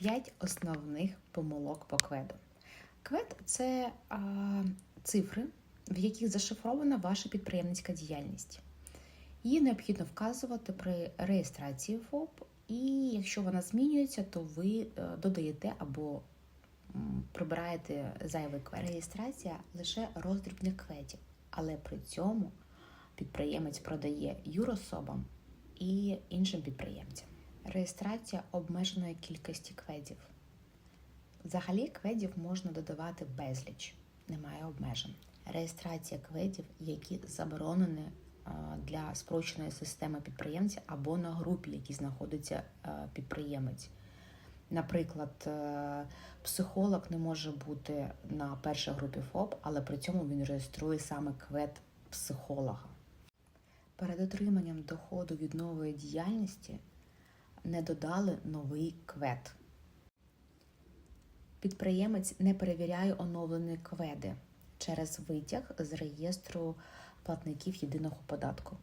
5 основних помилок по кведу. Квед це а, цифри, в яких зашифрована ваша підприємницька діяльність. Її необхідно вказувати при реєстрації ФОП, і якщо вона змінюється, то ви е, додаєте або прибираєте зайвий квед. Реєстрація лише роздрібних кведів, але при цьому підприємець продає юрособам і іншим підприємцям. Реєстрація обмеженої кількості кведів. Взагалі кведів можна додавати безліч, немає обмежень. Реєстрація кведів, які заборонені для спрощеної системи підприємця або на групі, які знаходиться підприємець. Наприклад, е, психолог не може бути на першій групі ФОП, але при цьому він реєструє саме квед психолога. Перед отриманням доходу від нової діяльності не додали новий квед. Підприємець не перевіряє оновлені кведи через витяг з реєстру платників єдиного податку.